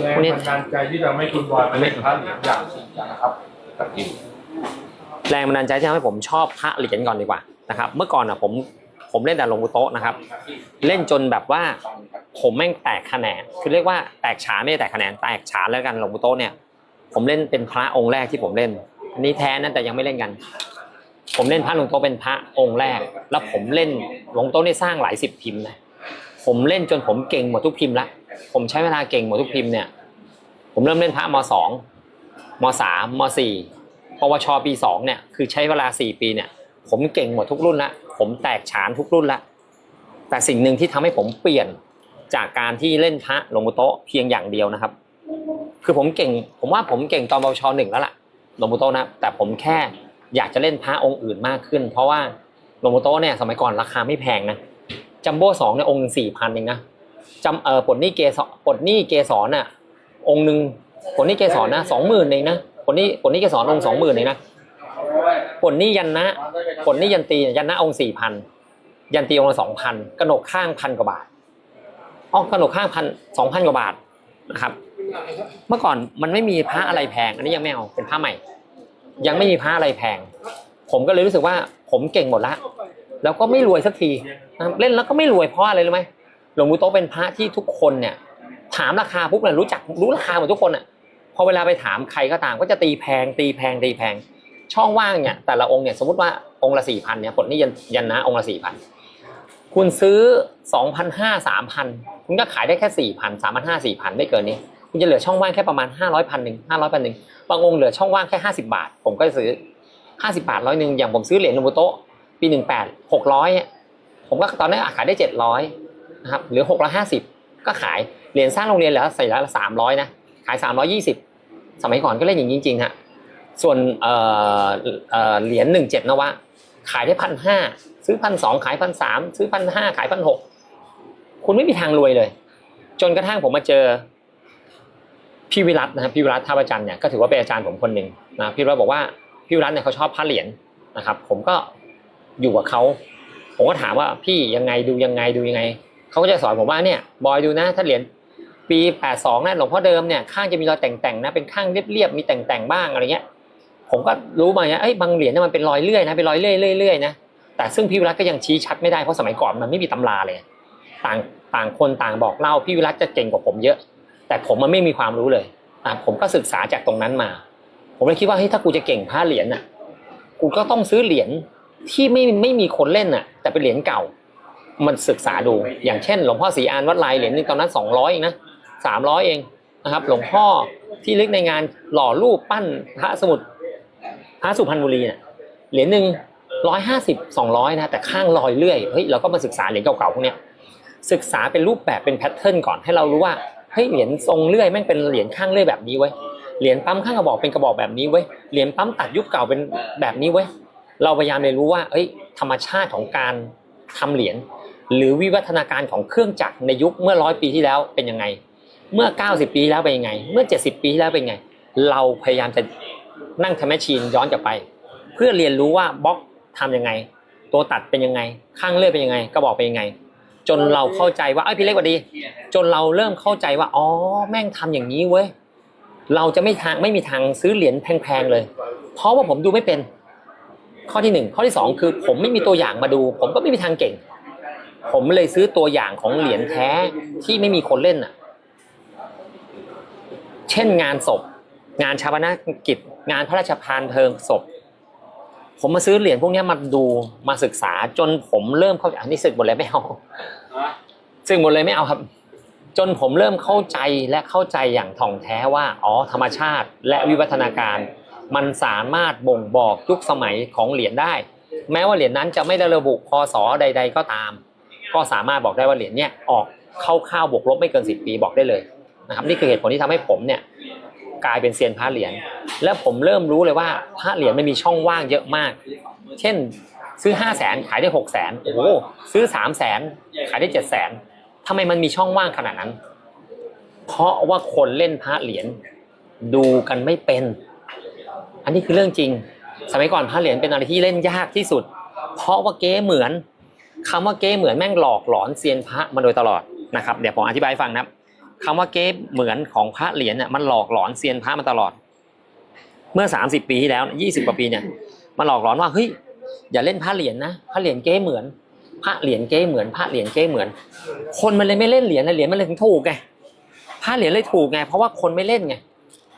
แรงบันดาลใจที่ทำให้คุณบอยมาเล่นพระเหรียญอย่างจริงจังนะครับกับทแรงบันดาลใจที่ทำให้ผมชอบพระเหรียญก่อนดีกว่านะครับ เมื่อก่อนอะผมผมเล่นแต่ลงโต๊ะนะครับ เล่นจนแบบว่าผมแม่งแตกคะแนนคือเรียกว่าแตกฉาไม่ได้แตกคะแนนแตกฉาแล้วกันลงโต๊ะเนี่ย ผมเล่นเป็นพระองค์แรกที่ผมเล่น อันนี้แท้นั่นแต่ยังไม่เล่นกัน ผมเล่นพระลงโต๊ะเป็นพระองค์แรก แล้วผมเล่นลงโต๊ะนี่สร้างหลายสิบพิมพ์นะผมเล่นจนผมเก่งหมดทุกพิมพ์ละ ผมใช้เวลาเก่งหมดทุกพิมพ์เนี่ย ผมเริ่มเล่นพระมสองมสามมสี่ปวชปีสองเนี่ยคือใช้เวลาสี่ปีเนี่ย ผมเก่งหมดทุกรุ่นละผมแตกฉานทุกรุ่นละแต่สิ่งหนึ่งที่ทำให้ผมเปลี่ยนจากการที่เล่นพระลงปู่โต๊ะเพียงอย่างเดียวนะครับ คือผมเก่ง ผมว่าผมเก่งตอนปวชหนึ่งแล้วล่ะลงปู่โต๊ะนะ แต่ผมแค่อยากจะเล่นพระองค์อื่นมากขึ้น เพราะว่าลงปู่โต๊ะเนี่ยสมัยก่อนราคาไม่แพงนะจัมโบ้สองเนี่ยองค์สี่พันเองนะ จำเออปลดหนี้เกสรปลดหนี้เกสรน่ะ องค์หนึ่งปลดหนี้เกสรนะสองหมื่นเองนะปลดหนี้ปลดหนี้เกสรองค์สองหมื่นเองนะปลดหนี้ยันนะปลดหนี้ยันตียันนะองค์สี่พันยันตีองค์ละสองพันกระหนกข้างพันกว่าบาทอ๋อกระหนกข้างพันสองพันกว่าบาทนะครับ เมื่อก่อนมันไม่มีพระอะไรแพง อันนี้ยังไม่เอาเป็นพระใหม่ ยังไม่มีพระอะไรแพง ผมก็เลยรู้สึกว่าผมเก่งหมดละแล้วก็ไม่รวยสักทีเล่นแล้วก็ไม่รวยเพราะอะไรรู้ไหม หลวงปู่โตเป็นพระที่ทุกคนเนี่ย ถามราคาปุ๊บเนี่ยรู้จักรู้ราคาหมดทุกคนอะพอเวลาไปถามใครก็ตามก็จะตีแพง ตีแพงตีแพง ช่องว่างเนี่ยแต่ละองค์เนี่ยสมมติว่าองค์ละสี่พันเนี่ยผลนี่ยันยันนะองค์ละสี่พันคุณซื้อสองพันห้าสามพันคุณก็ขายได้แค่สี่พันสามพันห้าสี่พันไม่เกินนี้ คุณจะเหลือช่องว่างแค่ประมาณห้าร้อยพันหนึ่งห้าร้อยพันหนึ่งบางองค์เหลือช่องว่างแค่ห้าสิบาท ผมก็จะซื้อห้าสิบาทร้อยหนึ่งอย่างผมซื้อเหรียญโนบุโตปีหนึ่งแปดหกร้อยผมก็ตอนนั้นขายได้เจ็ดร้อย นะครับเหลือหกร้อยห้าสิบก็ขายเหรียญสร้างโรงเรียนแล้วใส่ละสามร้อยนะขายสามร้อยี่สิบสมัยก่อนก็เล่นอย่างนี้จริงๆฮะส่วนเอ่อเอ่อเหรียญหนึ่งเจ็ดนะวะขายได้พันห้าซื้อพันสองขายพันสามซื้อพันห้าขายพันหกคุณไม่มีทางรวยเลย จนกระทั่งผมมาเจอพี่วิรัตนะครับพี่วิรัตท่าประจันเนี่ยก็ถือว่าเป็นอาจารย์ผมคนหนึ่งนะพี่วิรัตบอกว่าพี่วิรัตเนี่ยเขาชอบพระเหรียญนะครับ ผมก็อยู่กับเขาผมก็ถามว่าพี่ยังไงดูยังไงดูยังไง เขาก็จะสอนผมว่าเนี่ยบอยดูนะ ถ้าเหรียญปี 82นะหลวงพ่อเดิมเนี่ยข้างจะมีรอยแต่งๆนะเป็นข้างเรียบๆมีแต่งๆบ้างอะไรเงี้ย ผมก็รู้มาเนี่ยเอ้ยบางเหรียญเนี่ยมันเป็นรอยเลื่อยนะเป็นรอยเลื่อยเรื่อยๆนะแต่ซึ่งพี่วิรัตก็ยังชี้ชัดไม่ได้เพราะสมัยก่อนมันไม่มีตำราเลย ต่างต่างคนต่างบอกเล่าพี่วิรัตจะเก่งกว่าผมเยอะ แต่ผมมันไม่มีความรู้เลยอะผมก็ศึกษาจากตรงนั้นมา ผมเลยคิดว่าเฮ้ยถ้ากูจะเก่งพระเหรียญน่ะกูก็ต้องซื้อเหรียญที่ไม่ไม่มีคนเล่นน่ะ แต่เป็นเหรียญเก่า มันศึกษาดู อย่างเช่น หลวงพ่อศรีอานวัดลายเหรียญหนึงตอนนั้นสองร้อยเองนะสามร้อยเองนะครับ หลวงพ่อที่เล็กในงานหล่อรูปปั้นพระสมุดพระสุพรรณบุรีเนี่ยเหรียญหนึ่งร้อยห้าสิบสองร้อยนะแต่ข้างลอยเลื่อยเฮ้ยเราก็มาศึกษาเหรียญเก่าๆพวกเนี้ยศึกษาเป็นรูปแบบเป็นแพทเทิร์นก่อนให้เรารู้ว่าเฮ้ยเหรียญทรงเลื่อยแม่งเป็นเหรียญข้างเลื่อยแบบนี้เว้ยเหรียญปั๊มข้างกระบอกเป็นกระบอกแบบนี้เว้ยเหรียญปั๊มตัดยุคเก่าเป็นแบบนี้เว้ยเราพยายามเรียนรู้ว่าเอ้ยธรรมชาติของการทำเหรียญ หรือวิวัฒนาการของเครื่องจักรในยุคเมื่อร้อยปีที่แล้วเป็นยังไง เมื่อ 90 ปีที่แล้วเป็นยังไง เมื่อ 70 ปีที่แล้วเป็นยังไง เราพยายามจะนั่งทำแมชชีนย้อนกลับไป เพื่อเรียนรู้ว่าบล็อกทำยังไง ตัวตัดเป็นยังไง ข้างเลื่อยเป็นยังไงกระบอกเป็นยังไง จนเราเข้าใจว่าเอ้พี่เล็กกว่าดี จนเราเริ่มเข้าใจว่าอ๋อแม่งทำอย่างนี้เว้ยเราจะไม่ทางไม่มีทางซื้อเหรียญแพงๆเลย เพราะว่าผมดูไม่เป็น ข้อที่หนึ่งข้อที่สองคือผมไม่มีตัวอย่างมาดู ผมก็ไม่มีทางเก่ง ผมเลยซื้อตัวอย่างของเหรียญแท้ที่ไม่มีคนเล่นอะ เช่นงานศพ งานชาปนกิจ งานพระราชทานเพลิงศพ ผมมาซื้อเหรียญพวกนี้มาดูมาศึกษาจนผมเริ่มเข้าใจอันนี้สึกหมดเลยไม่เอาซึ่งหมดเลยไม่เอาครับ จนผมเริ่มเข้าใจและเข้าใจอย่างถ่องแท้ว่าอ๋อธรรมชาติ และวิวัฒนาการ มันสามารถบ่งบอกยุคสมัยของเหรียญได้ แม้ว่าเหรียญนั้นจะไม่ได้ระบุพศใด ๆ ก็ตาม ก็สามารถบอกได้ว่าเหรียญเนี่ยออกเข้าๆบวกลบไม่เกิน 10 ปีบอกได้เลยนะครับนี่คือเหตุผลที่ทำให้ผมเนี่ยกลายเป็นเซียนพระเหรียญและผมเริ่มรู้เลยว่าพระเหรียญมันมีช่องว่างเยอะมาก เช่นซื้อ 5 0 0แสนขายได้6 0แสนโอ้โหซื้อ 3 0 0แสนขายได้ 7 0 0แสนทำไมมันมีช่องว่างขนาดนั้น เพราะว่าคนเล่นพระเหรียญดูกันไม่เป็น อันนี้คือเรื่องจริง สมัยก่อนพระเหรียญเป็นอะไรที่เล่นยากที่สุด เพราะว่าเก๊เหมือน คำว่าเก๊เหมือนแม่งหลอกหลอนเซียนพระมาโดยตลอดนะครับเดี๋ยวผมอธิบายฟังนะครับคำว่าเก๊เหมือนของพระเหรียญเนี่ยมันหลอกหลอนเซียนพระมาตลอด เมื่อสามสิบปีที่แล้วยี่สิบกว่าปีเนี่ยมันหลอกหลอนว่าเฮ้ยอย่าเล่นพระเหรียญนะพระเหรียญเก๊เหมือนพระเหรียญเก๊เหมือนพระเหรียญเก๊เหมือน คนมันเลยไม่เล่นเหรียญนะเหรียญมันเลยถึงถูกไงพระเหรียญเลยถูกไงเพราะว่าคนไม่เล่นไง